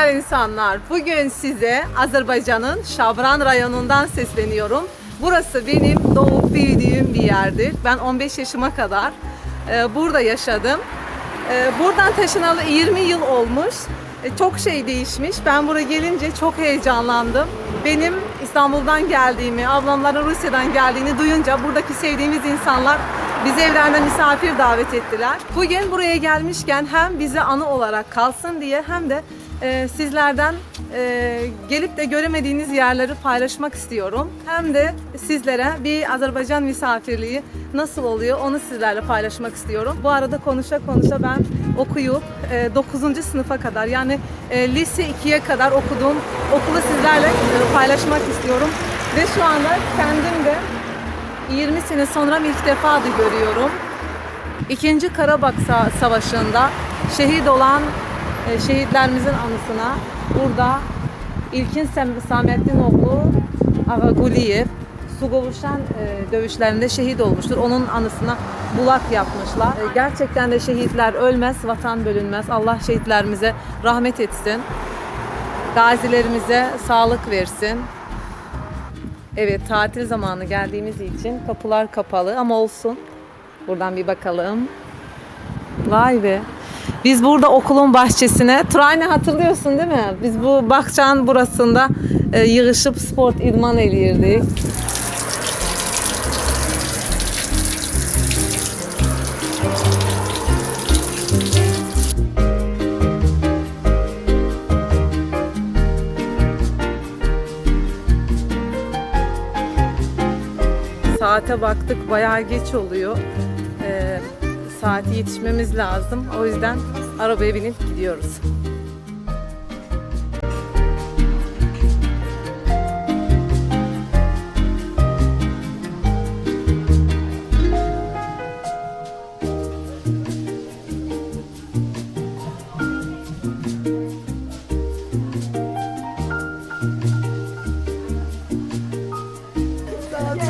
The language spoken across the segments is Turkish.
Güzel insanlar. Bugün size Azerbaycan'ın Şabran rayonundan sesleniyorum. Burası benim doğup büyüdüğüm bir yerdir. Ben 15 yaşıma kadar e, burada yaşadım. E, buradan taşınalı 20 yıl olmuş. E, çok şey değişmiş. Ben buraya gelince çok heyecanlandım. Benim İstanbul'dan geldiğimi, ablamların Rusya'dan geldiğini duyunca buradaki sevdiğimiz insanlar bizi evlerine misafir davet ettiler. Bugün buraya gelmişken hem bize anı olarak kalsın diye hem de e, sizlerden e, gelip de göremediğiniz yerleri paylaşmak istiyorum. Hem de sizlere bir Azerbaycan misafirliği nasıl oluyor onu sizlerle paylaşmak istiyorum. Bu arada konuşa konuşa ben okuyup e, 9. sınıfa kadar yani e, lise 2'ye kadar okuduğum okulu sizlerle e, paylaşmak istiyorum. Ve şu anda kendim de 20 sene sonra ilk defa da görüyorum. İkinci Karabağ Sa- Savaşı'nda şehit olan şehitlerimizin anısına burada İlkin Sem- Sametdinoğlu Ağaguliyev Sugovuşan e, dövüşlerinde şehit olmuştur. Onun anısına bulak yapmışlar. E, gerçekten de şehitler ölmez, vatan bölünmez. Allah şehitlerimize rahmet etsin. Gazilerimize sağlık versin. Evet tatil zamanı geldiğimiz için kapılar kapalı ama olsun. Buradan bir bakalım. Vay be. Biz burada okulun bahçesine, Trayne hatırlıyorsun değil mi? Biz bu bahçenin burasında e, yığışıp sport idman eliyirdik. Saate baktık bayağı geç oluyor. Ee, saati yetişmemiz lazım. O yüzden arabaya binip gidiyoruz.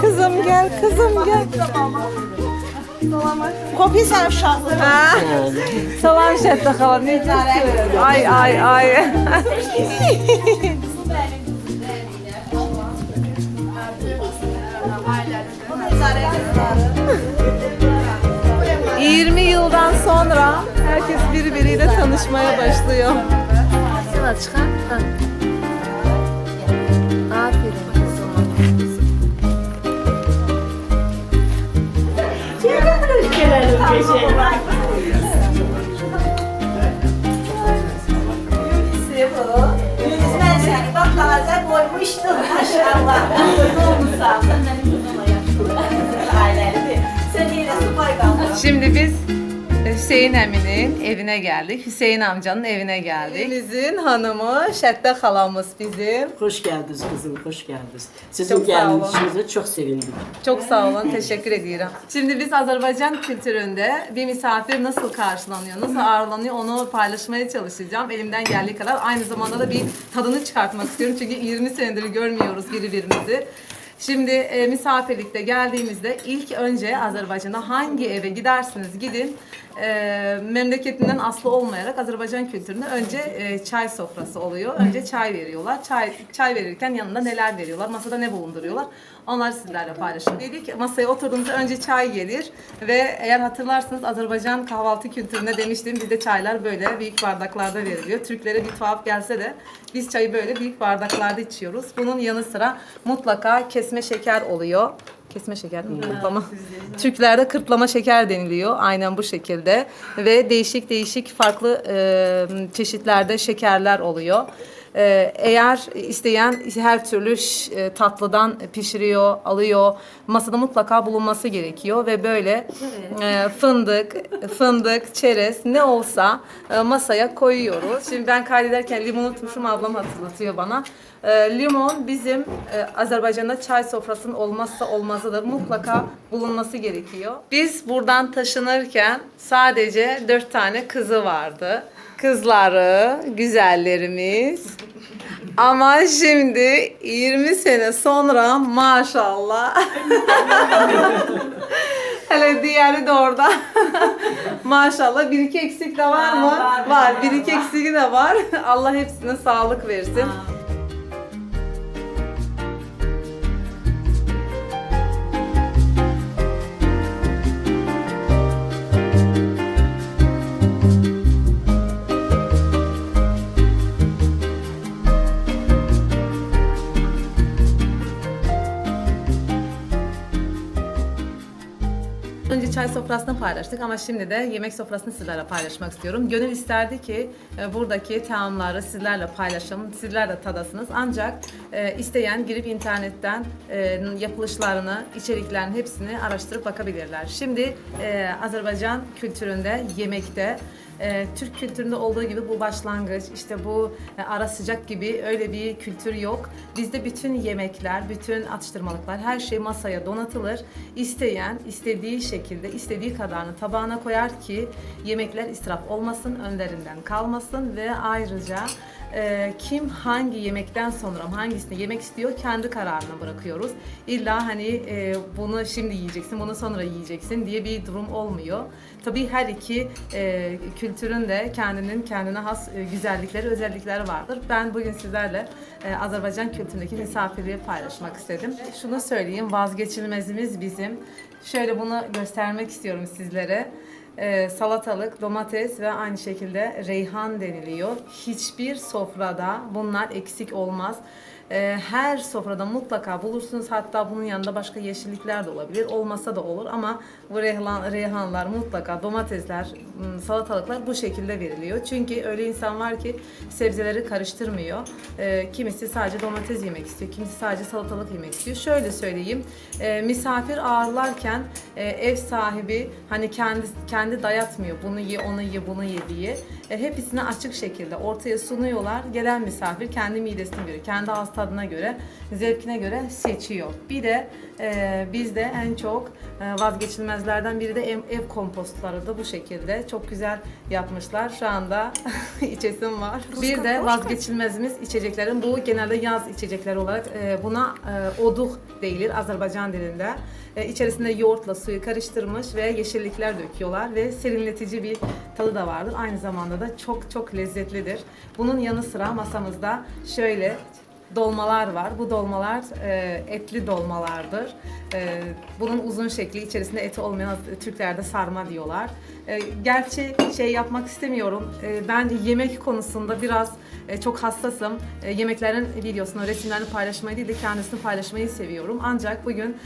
Kızım gel, kızım gel. Kopya sen. Ha. Salam Şəhdə xalam, necəsiz? Ay ay ay. 20 yıldan sonra herkes birbiriyle tanışmaya başlıyor. Çıkar. Ha. Şimdi biz Hüseyin Emin'in evine geldik. Hüseyin amcanın evine geldik. Evimizin hanımı Şəhdə xalamız bizim. Hoş geldiniz kızım, hoş geldiniz. Sizin Çok sağ olun. gelmişinize çok sevindim. Çok sağ olun, teşekkür ediyorum. Şimdi biz Azerbaycan kültüründe bir misafir nasıl karşılanıyor, nasıl ağırlanıyor onu paylaşmaya çalışacağım. Elimden geldiği kadar. Aynı zamanda da bir tadını çıkartmak istiyorum. Çünkü 20 senedir görmüyoruz birbirimizi. Şimdi e, misafirlikte geldiğimizde ilk önce Azerbaycan'da hangi eve gidersiniz gidin e, memleketinden aslı olmayarak Azerbaycan kültüründe önce e, çay sofrası oluyor. Önce çay veriyorlar. Çay çay verirken yanında neler veriyorlar? Masada ne bulunduruyorlar? Onları sizlerle paylaşın. Dedik masaya oturduğunuzda önce çay gelir ve eğer hatırlarsınız Azerbaycan kahvaltı kültüründe demiştim bizde çaylar böyle büyük bardaklarda veriliyor. Türklere bir tuhaf gelse de biz çayı böyle büyük bardaklarda içiyoruz. Bunun yanı sıra mutlaka kesme şeker oluyor. Kesme şeker mi? Kırtlama. Türklerde kırtlama şeker deniliyor. Aynen bu şekilde. Ve değişik değişik farklı e, çeşitlerde şekerler oluyor. E, eğer isteyen her türlü e, tatlıdan pişiriyor, alıyor. Masada mutlaka bulunması gerekiyor ve böyle e, fındık, fındık, çerez ne olsa e, masaya koyuyoruz. Şimdi ben kaydederken limon unutmuşum ablam hatırlatıyor bana. E, limon bizim e, Azerbaycan'da çay sofrasının olmazsa olmazıdır. Mutlaka bulunması gerekiyor. Biz buradan taşınırken sadece dört tane kızı vardı. Kızları, güzellerimiz. Ama şimdi 20 sene sonra maşallah Hele diğeri de orada. Maşallah bir iki eksik de var mı? Var, Bir iki eksiği de var. Allah hepsine sağlık versin. Çay sofrasını paylaştık ama şimdi de yemek sofrasını sizlerle paylaşmak istiyorum. Gönül isterdi ki e, buradaki taamları sizlerle paylaşalım, sizler de tadasınız. Ancak e, isteyen girip internetten e, yapılışlarını, içeriklerin hepsini araştırıp bakabilirler. Şimdi e, Azerbaycan kültüründe, yemekte e, Türk kültüründe olduğu gibi bu başlangıç, işte bu e, ara sıcak gibi öyle bir kültür yok. Bizde bütün yemekler, bütün atıştırmalıklar, her şey masaya donatılır. İsteyen istediği şekilde, istediği kadarını tabağına koyar ki yemekler israf olmasın, önlerinden kalmasın ve ayrıca e, kim hangi yemekten sonra hangisini yemek istiyor kendi kararına bırakıyoruz. İlla hani e, bunu şimdi yiyeceksin, bunu sonra yiyeceksin diye bir durum olmuyor. Tabii her iki e, kültürün de kendinin kendine has e, güzellikleri, özellikleri vardır. Ben bugün sizlerle e, Azerbaycan kültüründeki misafirliği paylaşmak istedim. Şunu söyleyeyim, vazgeçilmezimiz bizim. Şöyle bunu göstermek istiyorum sizlere. Ee, salatalık, domates ve aynı şekilde reyhan deniliyor. Hiçbir sofrada bunlar eksik olmaz. Ee, her sofrada mutlaka bulursunuz. Hatta bunun yanında başka yeşillikler de olabilir. Olmasa da olur ama bu reyhan, reyhanlar mutlaka domatesler, ım, salatalıklar bu şekilde veriliyor. Çünkü öyle insan var ki sebzeleri karıştırmıyor. Ee, kimisi sadece domates yemek istiyor, kimisi sadece salatalık yemek istiyor. Şöyle söyleyeyim, e, misafir ağırlarken e, ev sahibi hani kendi kendi dayatmıyor. Bunu ye, onu ye, bunu ye diye. E, hepsini açık şekilde ortaya sunuyorlar. Gelen misafir kendi midesine göre, kendi ağız tadına göre, zevkine göre seçiyor. Bir de e, bizde en çok e, vazgeçilmezlerden biri de ev, ev kompostları da bu şekilde. Çok güzel yapmışlar. Şu anda içesim var. Bir de vazgeçilmezimiz içeceklerin bu genelde yaz içecekleri olarak e, buna e, oduk değilir Azerbaycan dilinde. E, içerisinde yoğurtla suyu karıştırmış ve yeşillikler döküyorlar ve serinletici bir tadı da vardır. Aynı zamanda da çok çok lezzetlidir. Bunun yanı sıra masamızda şöyle dolmalar var. Bu dolmalar e, etli dolmalardır. E, bunun uzun şekli içerisinde eti olmayan Türklerde sarma diyorlar. E, gerçi şey yapmak istemiyorum. E, ben yemek konusunda biraz e, çok hassasım. Yemeklerin videosunu, resimlerini paylaşmayı değil de kendisini paylaşmayı seviyorum. Ancak bugün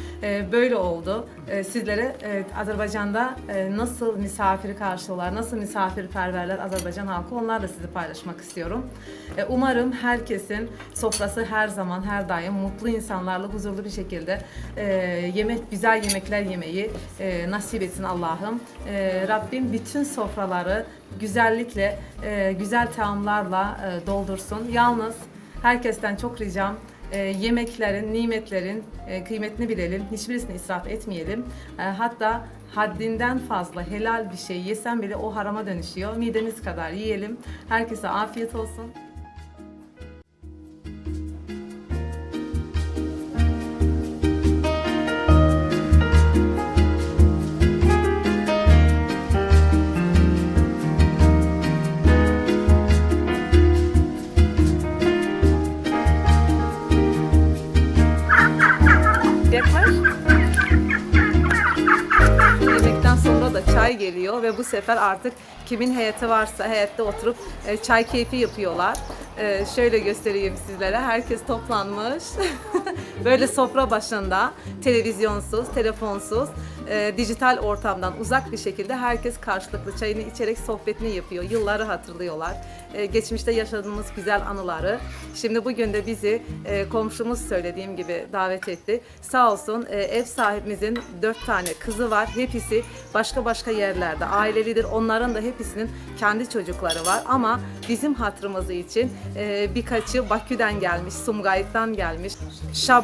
böyle oldu. Sizlere Azerbaycan'da nasıl misafiri karşılıyorlar, nasıl misafirperverler Azerbaycan halkı onlarla sizi paylaşmak istiyorum. Umarım herkesin sofrası her zaman, her daim mutlu insanlarla huzurlu bir şekilde yemek, güzel yemekler yemeyi e, nasip etsin Allah'ım. Rabbim bütün sofraları güzellikle, e, güzel taamlarla e, doldursun. Yalnız herkesten çok ricam e, yemeklerin, nimetlerin e, kıymetini bilelim. Hiçbirisini israf etmeyelim. E, hatta haddinden fazla helal bir şey yesem bile o harama dönüşüyor. Midemiz kadar yiyelim. Herkese afiyet olsun. Çay geliyor ve bu sefer artık kimin heyeti varsa heyette oturup e, çay keyfi yapıyorlar. E, şöyle göstereyim sizlere. Herkes toplanmış. Böyle sofra başında televizyonsuz, telefonsuz, e, dijital ortamdan uzak bir şekilde herkes karşılıklı çayını içerek sohbetini yapıyor. Yılları hatırlıyorlar. E, geçmişte yaşadığımız güzel anıları. Şimdi bugün de bizi e, komşumuz söylediğim gibi davet etti. Sağ olsun e, ev sahibimizin dört tane kızı var. Hepsi başka başka yerlerde ailelidir. Onların da hepsinin kendi çocukları var. Ama bizim hatırımız için e, birkaçı Bakü'den gelmiş, Sumgayit'ten gelmiş,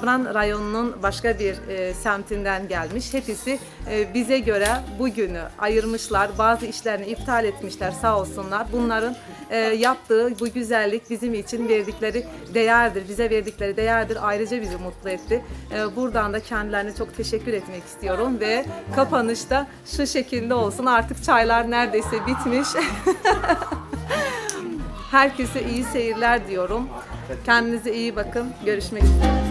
Şabran rayonunun başka bir e, semtinden gelmiş. Hepsi e, bize göre bugünü ayırmışlar. Bazı işlerini iptal etmişler sağ olsunlar. Bunların e, yaptığı bu güzellik bizim için verdikleri değerdir. Bize verdikleri değerdir. Ayrıca bizi mutlu etti. E, buradan da kendilerine çok teşekkür etmek istiyorum ve kapanışta şu şekilde olsun. Artık çaylar neredeyse bitmiş. Herkese iyi seyirler diyorum. Kendinize iyi bakın. Görüşmek üzere.